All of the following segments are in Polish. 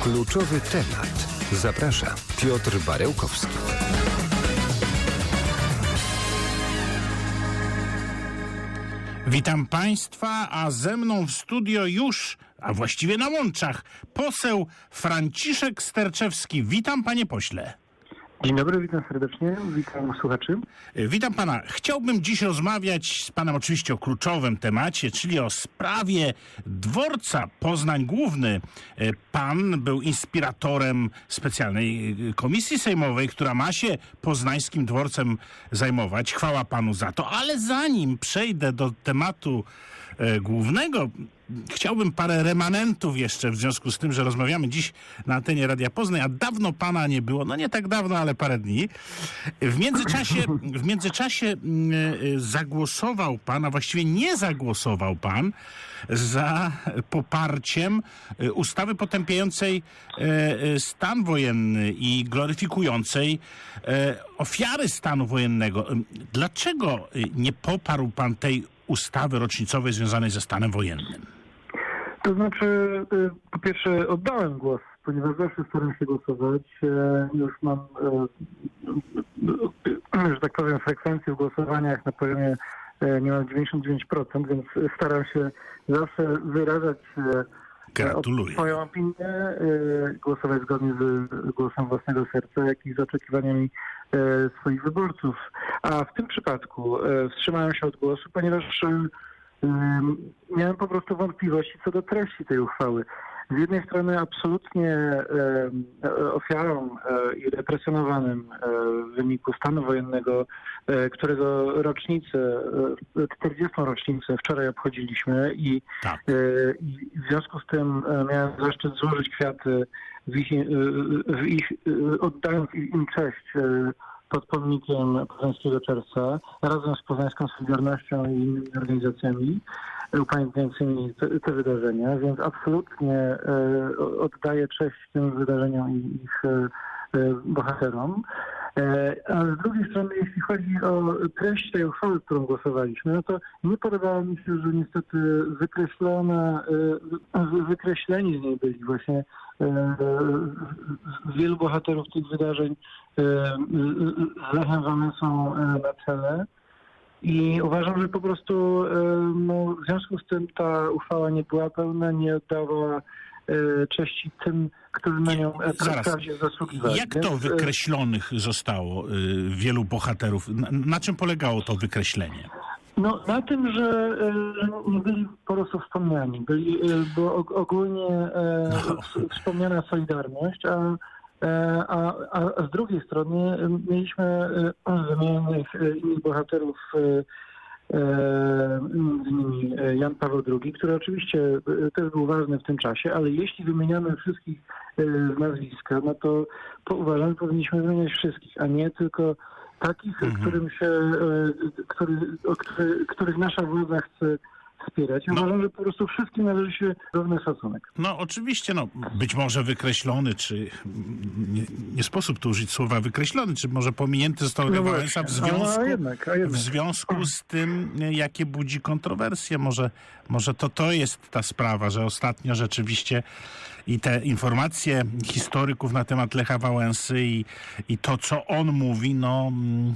Kluczowy temat. Zaprasza Piotr Barełkowski. Witam Państwa, a ze mną w studio już, a właściwie na łączach, poseł Franciszek Sterczewski. Witam Panie Pośle. Dzień dobry, witam serdecznie, witam słuchaczy. Witam pana. Chciałbym dziś rozmawiać z panem oczywiście o kluczowym temacie, czyli o sprawie dworca Poznań Główny. Pan był inspiratorem specjalnej komisji sejmowej, która ma się poznańskim dworcem zajmować. Chwała panu za to. Ale zanim przejdę do tematu e, głównego, chciałbym parę remanentów jeszcze w związku z tym, że rozmawiamy dziś na antenie Radia Poznań, a dawno pana nie było, no nie tak dawno, ale parę dni. W międzyczasie, w międzyczasie mm, y, zagłosował pan, a właściwie nie zagłosował pan za poparciem y, ustawy potępiającej stan wojenny i gloryfikującej ofiary stanu wojennego. Dlaczego nie poparł pan tej ustawy rocznicowej związanej ze stanem wojennym? To znaczy, y, po pierwsze oddałem głos, ponieważ zawsze staram się głosować. E, Już mam, e, że tak powiem, frekwencję w głosowaniach na poziomie e, niemal 99%, więc staram się zawsze wyrażać Gratuluję. swoją opinię, głosować zgodnie z głosem własnego serca, jak i z oczekiwaniami swoich wyborców. A w tym przypadku e, wstrzymałem się od głosu, ponieważ e, miałem po prostu wątpliwości co do treści tej uchwały. Z jednej strony absolutnie e, e, i represjonowanym e, w wyniku stanu wojennego, e, którego rocznicę, e, 40. rocznicę wczoraj obchodziliśmy i, Tak. e, i w związku z tym e, miałem zaszczyt złożyć kwiaty w ich, e, w ich e, oddając im cześć e, pod pomnikiem Poznańskiego Czerwca razem z Poznańską Solidarnością i innymi organizacjami upamiętniającymi te, te wydarzenia, więc absolutnie e, oddaję cześć tym wydarzeniom i ich e, e, bohaterom. E, a z drugiej strony, jeśli chodzi o treść tej uchwały, którą głosowaliśmy, no to nie podobało mi się, że niestety wykreślone, e, wy- wykreśleni z niej byli właśnie e, wielu bohaterów tych wydarzeń z Lechem Wałęsą na czele. I uważam, że po prostu no, w związku z tym ta uchwała nie była pełna, nie oddawała e, cześci tym, którzy na nią e, prawdzie zasługiwali. Jak to Więc, e, wykreślonych zostało wielu bohaterów? Na, na czym polegało to wykreślenie? No na tym, że nie byli po prostu wspomniani. Byli, og- ogólnie No. wspomniana Solidarność, a, a, a, z drugiej strony mieliśmy wymienionych innych bohaterów, między innymi e, Jan Paweł II, który oczywiście e, też był ważny w tym czasie, ale jeśli wymieniamy wszystkich e, nazwiska, no to uważam, że powinniśmy wymieniać wszystkich, a nie tylko takich, którym się, e, który, o który, których nasza władza chce wspierać. No. Uważam, że po prostu wszystkim należy się równy szacunek. No oczywiście, no, być może wykreślony, czy nie, nie sposób tu użyć słowa wykreślony, czy może pominięty został No Wałęsa w związku, A jednak, a jednak. w związku z tym, jakie budzi kontrowersje. Może, może to to jest ta sprawa, że ostatnio rzeczywiście i te informacje historyków na temat Lecha Wałęsy i, i to, co on mówi, no mm,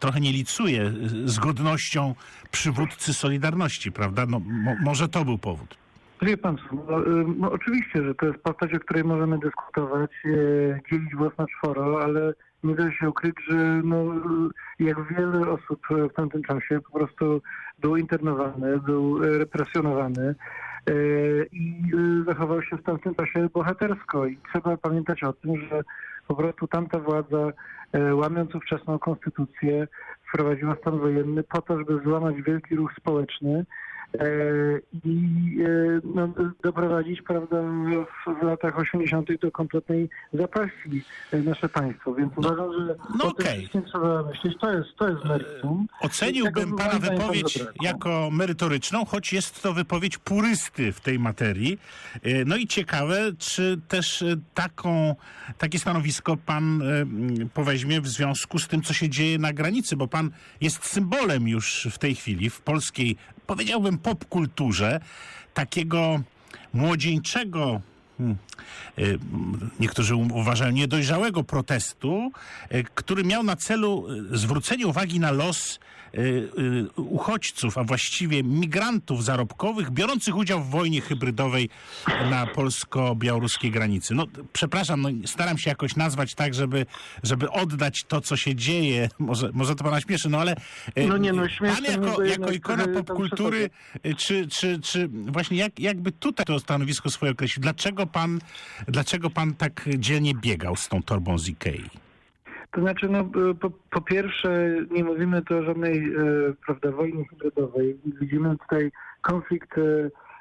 trochę nie licuje z godnością przywódcy Solidarności, prawda? No, mo, może to był powód. Wie pan no, y, no, oczywiście, że to jest postać, o której możemy dyskutować, e, dzielić głos na czworo, ale nie da się ukryć, że no, y, jak wiele osób w tamtym czasie po prostu był internowany, był represjonowany i e, zachował się w tamtym czasie bohatersko. I trzeba pamiętać o tym, że po prostu tamta władza, e, łamiąc ówczesną konstytucję, wprowadziła stan wojenny po to, żeby złamać wielki ruch społeczny. e, i e, no, doprowadzić prawda, w, w latach 80. do kompletnej zapaści e, nasze państwo. Więc uważam, że no o tym okej. wszystkim trzeba myśleć. To jest, to jest meritum. Oceniłbym pana wypowiedź jako merytoryczną, choć jest to wypowiedź purysty w tej materii. E, No i ciekawe, czy też e, taką, takie stanowisko pan e, poweźmie w związku z tym, co się dzieje na granicy, bo pan jest symbolem już w tej chwili w polskiej, powiedziałbym, popkulturze takiego młodzieńczego y, niektórzy u- uważają niedojrzałego protestu, y, który miał na celu y, zwrócenie uwagi na los uchodźców, a właściwie migrantów zarobkowych biorących udział w wojnie hybrydowej na polsko-białoruskiej granicy. No, przepraszam, no, staram się jakoś nazwać tak, żeby, żeby oddać to, co się dzieje. Może, może to pana śmieszy, no ale y, No nie, no, pan śmieszne jako, jako ikona y, popkultury, y, czy, czy, czy właśnie jak, jakby tutaj to stanowisko swoje określił? Dlaczego pan, dlaczego pan tak dzielnie biegał z tą torbą z Ikei? To znaczy, no, po, po pierwsze, nie mówimy tu o żadnej e, prawda, wojnie hybrydowej. Widzimy tutaj konflikt e,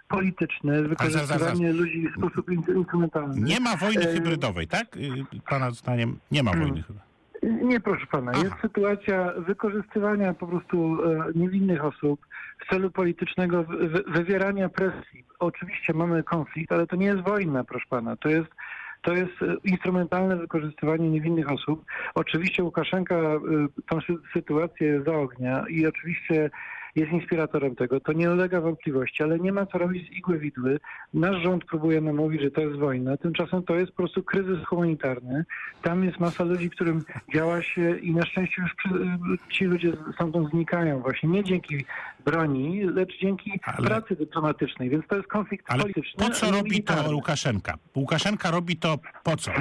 polityczny, wykorzystywanie ludzi w sposób in- instrumentalny. Nie ma wojny E, hybrydowej, tak? Y, Pana zdaniem nie ma wojny chyba. Nie, proszę pana. Aha. Jest sytuacja wykorzystywania po prostu e, niewinnych osób w celu politycznego wy- wy- wywierania presji. Oczywiście mamy konflikt, ale to nie jest wojna, proszę pana. To jest to jest e, instrumentalne wykorzystywanie niewinnych osób. Oczywiście Łukaszenka e, tą sy- sytuację zaognia i oczywiście jest inspiratorem tego. To nie ulega wątpliwości, ale nie ma co robić z igły widły. Nasz rząd próbuje nam mówić, że to jest wojna. Tymczasem to jest po prostu kryzys humanitarny. Tam jest masa ludzi, którym działa się i na szczęście już przy, ci ludzie stamtąd znikają właśnie nie dzięki broni, lecz dzięki Ale- pracy dyplomatycznej. Więc to jest konflikt Ale polityczny. po co robi to. Łukaszenka? Łukaszenka robi to po co,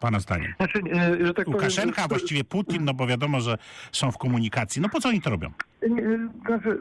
pana zdaniem? Znaczy, e, że tak Łukaszenka, powiem, właściwie Putin, no bo wiadomo, że są w komunikacji. No po co oni to robią? Nie, Znaczy,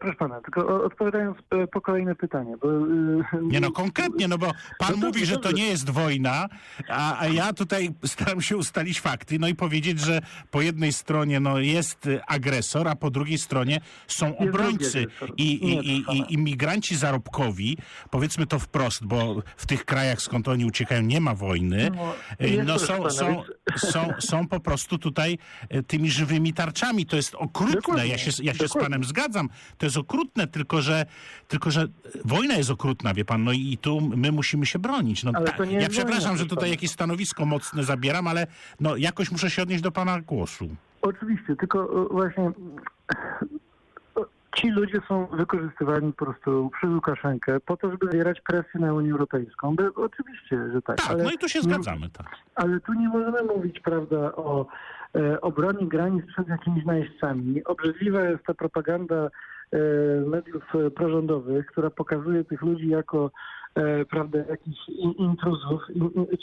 proszę pana, tylko odpowiadając e, po kolejne pytanie, bo... e, Nie no, konkretnie, no bo pan No mówi, że to nie jest wojna, a, a ja tutaj staram się ustalić fakty, no i powiedzieć, że po jednej stronie no, jest agresor, a po drugiej stronie są obrońcy i, i, i, i imigranci zarobkowi, powiedzmy to wprost, bo w tych krajach, skąd oni uciekają, nie ma wojny, No, no są, są, są, są po prostu tutaj tymi żywymi tarczami. To jest okrutne, ja się, ja się z panem zgadzam. To jest okrutne, tylko że, tylko że wojna jest okrutna, wie pan, no i, tu my musimy się bronić. No, nie ja przepraszam, wojna, że tutaj jakieś stanowisko mocne zabieram, ale no, jakoś muszę się odnieść do pana głosu. Oczywiście, tylko e, właśnie e, ci ludzie są wykorzystywani po prostu przez Łukaszenkę po to, żeby wywierać presję na Unię Europejską. By, oczywiście, że tak. Tak, no i tu się zgadzamy, tak. Ale tu nie możemy mówić, prawda, o e, obronie granic przed jakimiś najeźdźcami. Obrzydliwa jest ta propaganda mediów e, prorządowych, która pokazuje tych ludzi jako e, prawda, jakichś in, intruzów.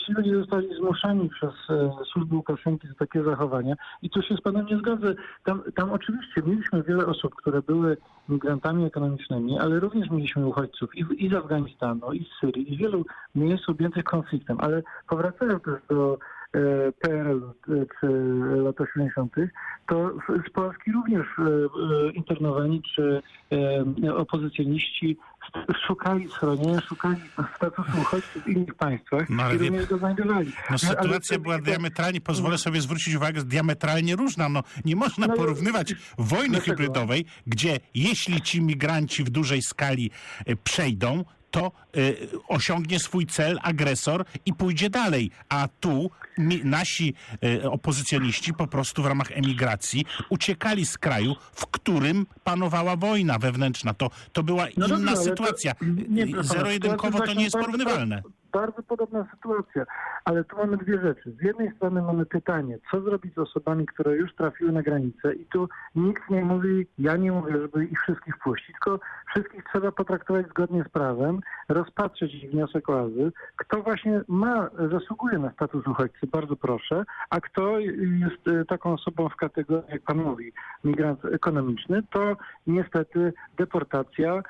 Ci ludzie zostali zmuszani przez e, służby Łukaszenki do takie zachowania. I tu się z panem nie zgodzę. Tam, tam oczywiście mieliśmy wiele osób, które były migrantami ekonomicznymi, ale również mieliśmy uchodźców i, i z Afganistanu, i z Syrii, i wielu miejsc objętych konfliktem. Ale powracając też do e, PRL czy lat 80., to z- Polski również e, e, internowani czy e, opozycjoniści szukali schronienia, szukali statusu uchodźców w innych państwach No, ale i również go znajdowali. No sytuacja to- była diametralnie, pozwolę sobie zwrócić uwagę, diametralnie różna. No, nie można No, porównywać wojny dlaczego? hybrydowej, gdzie jeśli ci migranci w dużej skali przejdą, to e, osiągnie swój cel agresor i pójdzie dalej. A tu mi, nasi e, opozycjoniści po prostu w ramach emigracji uciekali z kraju, w którym panowała wojna wewnętrzna. To, to była No inna dobrze, ale to- sytuacja. nie, Zero-jedynkowo to sytuacja nie jest porównywalne. Bardzo podobna sytuacja, ale tu mamy dwie rzeczy. Z jednej strony mamy pytanie, co zrobić z osobami, które już trafiły na granicę i tu nikt nie mówi, ja nie mówię, żeby ich wszystkich puścić, tylko wszystkich trzeba potraktować zgodnie z prawem, rozpatrzeć ich wniosek o azyl. Kto właśnie ma, zasługuje na status uchodźcy, bardzo proszę, a kto jest e, taką osobą w kategorii, jak pan mówi, migrant ekonomiczny, to niestety deportacja,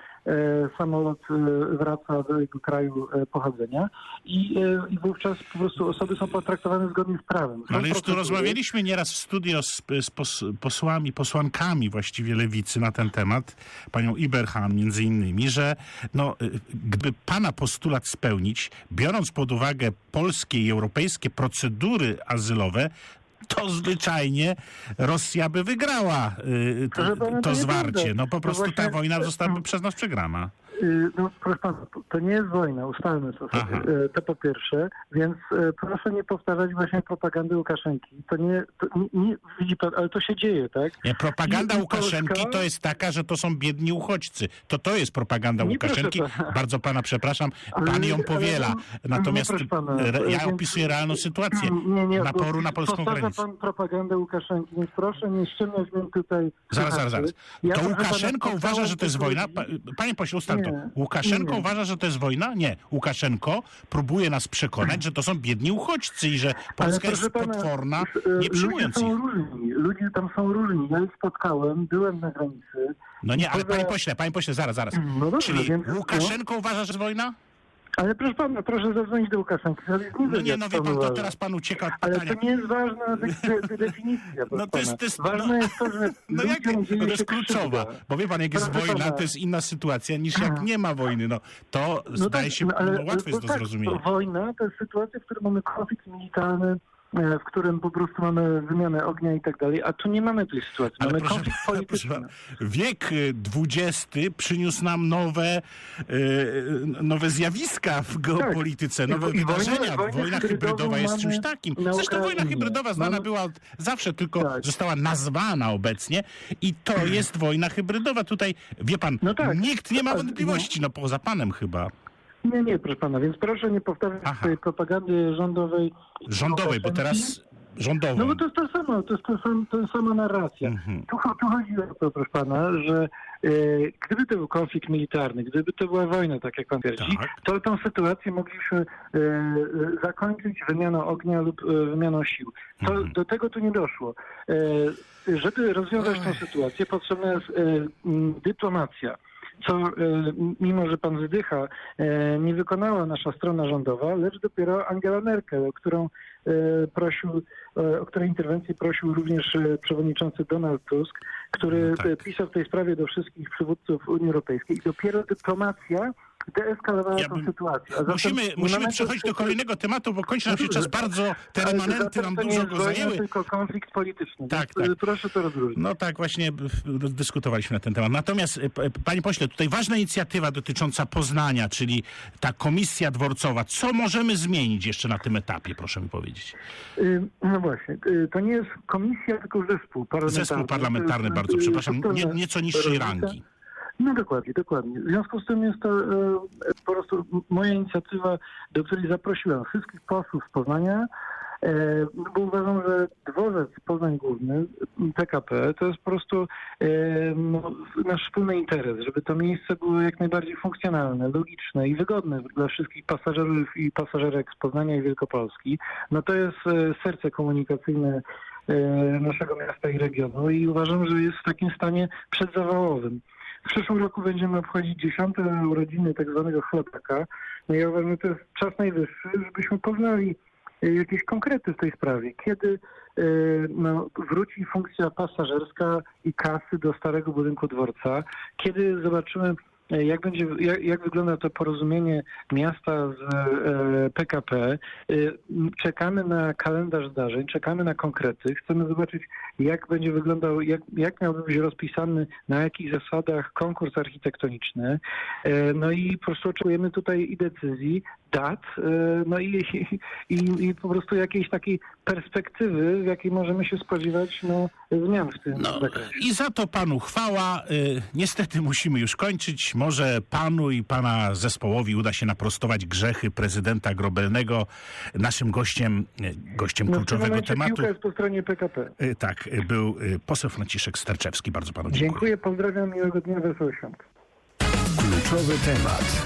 samolot e, wraca do jego kraju e, pochodzenia i, e, i wówczas po prostu osoby są potraktowane zgodnie z prawem. Są ale już tu rozmawialiśmy nieraz w studio z, z pos, posłami, posłankami właściwie lewicy na ten temat, panią Iberhan między innymi, że no, gdyby pana postulat spełnić, biorąc pod uwagę polskie i europejskie procedury azylowe, to zwyczajnie Rosja by wygrała y, pana, to, to zwarcie. No po prostu ta właśnie- wojna zostałaby przez nas przegrana. y, no, proszę pana, to- nie jest wojna, ustalmy to sobie. Aha. Y, To po pierwsze, więc y, proszę nie powtarzać właśnie propagandy Łukaszenki. To nie, to nie, nie widzi pan, ale to się dzieje, tak? Nie, propaganda i Łukaszenki Polska- to jest taka, że to są biedni uchodźcy. To to jest propaganda Nie, Łukaszenki. pana. Bardzo pana przepraszam, Ale- pan ją powiela. ale- Natomiast nie, re- ja opisuję realną sytuację Nie, nie, naporu na polską granicę. Pan propagandę Łukaszenki, więc proszę nie ściemniać tutaj. Zaraz, zaraz, zaraz. Ja, To Łukaszenko uważa, że to jest wojna? Panie pośle, ustal to. Łukaszenko nie. uważa, że to jest wojna? Nie. Łukaszenko próbuje nas przekonać, że to są biedni uchodźcy i że Polska jest pana, potworna, e, nie przyjmując Ludzie ich. są różni, ludzie tam są różni. Ja ich spotkałem, byłem na granicy. No nie, ale panie pośle, panie pośle, zaraz, zaraz. No dobrze, Czyli Łukaszenko uważa, że jest wojna? Ale proszę pana, proszę zadzwonić do Łukaszenki. No nie, no wie pan, to teraz pan ucieka od Ale pytania. to nie jest ważna de- de- de- definicja. proszę to jest- to jest- Ważne no- jest to, że No jak, no to jest kluczowa, bo wie pan, jak jest Proszę wojna, pana. to jest inna sytuacja niż jak nie ma wojny. No to No zdaje tak, się, no, ale- no, łatwe jest no do tak, zrozumienia. To wojna to jest sytuacja, w której mamy konflikt militarny, w którym po prostu mamy wymianę ognia i tak dalej, a tu nie mamy tej sytuacji. Ale mamy proszę, konflikt polityczny. wiek y, XX przyniósł nam nowe, y, nowe zjawiska w geopolityce, nowe Tak. I wojna- wydarzenia. Wojna hybrydową hybrydowa jest czymś takim. Zresztą wojna hybrydowa znana Mamy- była od zawsze, tylko Tak. została nazwana obecnie i to jest wojna hybrydowa. Tutaj, wie pan, No tak. nikt nie ma A, wątpliwości, no poza panem chyba. Nie, nie, proszę pana, więc proszę nie powtarzać Aha. tej propagandy rządowej. Rządowej, bo teraz rządową. No bo to jest to samo, to jest sam, to jest sama narracja. Mhm. Tu, tu chodzi o to, proszę pana, że e, gdyby to był konflikt militarny, gdyby to była wojna, tak jak pan twierdzi, Tak. to tę sytuację mogliśmy e, zakończyć wymianą ognia lub e, wymianą sił. To, Mhm. Do tego tu nie doszło. E, żeby rozwiązać tę sytuację, potrzebna jest e, dyplomacja. Co, e, mimo że pan Zdycha, e, nie wykonała nasza strona rządowa, lecz dopiero Angela Merkel, o którą e, prosił, o której interwencję prosił również przewodniczący Donald Tusk, który No tak. pisał w tej sprawie do wszystkich przywódców Unii Europejskiej. I dopiero dyplomacja deeskalowała Ja bym- sytuację. Musimy, musimy przechodzić do kolejnego tematu, bo kończy nam się czas bardzo. Te remanenty nam dużo go zajęły. tylko konflikt polityczny. Tak, Więc, tak. Proszę to rozróżnić. No tak, właśnie b- b- dyskutowaliśmy na ten temat. Natomiast, panie pośle, tutaj ważna inicjatywa dotycząca Poznania, czyli ta komisja dworcowa. Co możemy zmienić jeszcze na tym etapie, proszę mi powiedzieć? Y, No właśnie, y, to nie jest komisja, tylko zespół parlamentarny. Zespół parlamentarny, bardzo y, przepraszam, nie, nieco niższej rangi. No dokładnie, dokładnie. W związku z tym jest to e, po prostu moja inicjatywa, do której zaprosiłem wszystkich posłów z Poznania, e, bo uważam, że dworzec Poznań Główny, PKP, to jest po prostu e, no, nasz wspólny interes, żeby to miejsce było jak najbardziej funkcjonalne, logiczne i wygodne dla wszystkich pasażerów i pasażerek z Poznania i Wielkopolski. No to jest e, serce komunikacyjne e, naszego miasta i regionu i uważam, że jest w takim stanie przedzawałowym. W przyszłym roku będziemy obchodzić dziesiąte urodziny tak zwanego chlebaka. No ja uważam, że to jest czas najwyższy, żebyśmy poznali e, jakieś konkrety w tej sprawie. Kiedy e, no, wróci funkcja pasażerska i kasy do starego budynku dworca, kiedy zobaczymy jak, będzie, jak, jak wygląda to porozumienie miasta z e, PKP? E, m, czekamy na kalendarz zdarzeń, czekamy na konkrety. Chcemy zobaczyć, jak będzie wyglądał, jak, jak miałby być rozpisany, na jakich zasadach konkurs architektoniczny. E, no i po prostu oczekujemy tutaj i decyzji, dat, e, no i, i, i po prostu jakiejś takiej perspektywy, w jakiej możemy się spodziewać no, zmian w tym No, zakresie. I za to panu chwała. Niestety musimy już kończyć. Może panu i pana zespołowi uda się naprostować grzechy prezydenta Grobelnego. Naszym gościem, y, gościem No, kluczowego tematu, piłka jest po stronie PKP. y, tak, y, był poseł Franciszek Sterczewski. Bardzo panu dziękuję. Dziękuję, pozdrawiam, miłego dnia, wesołych świąt. Kluczowy temat.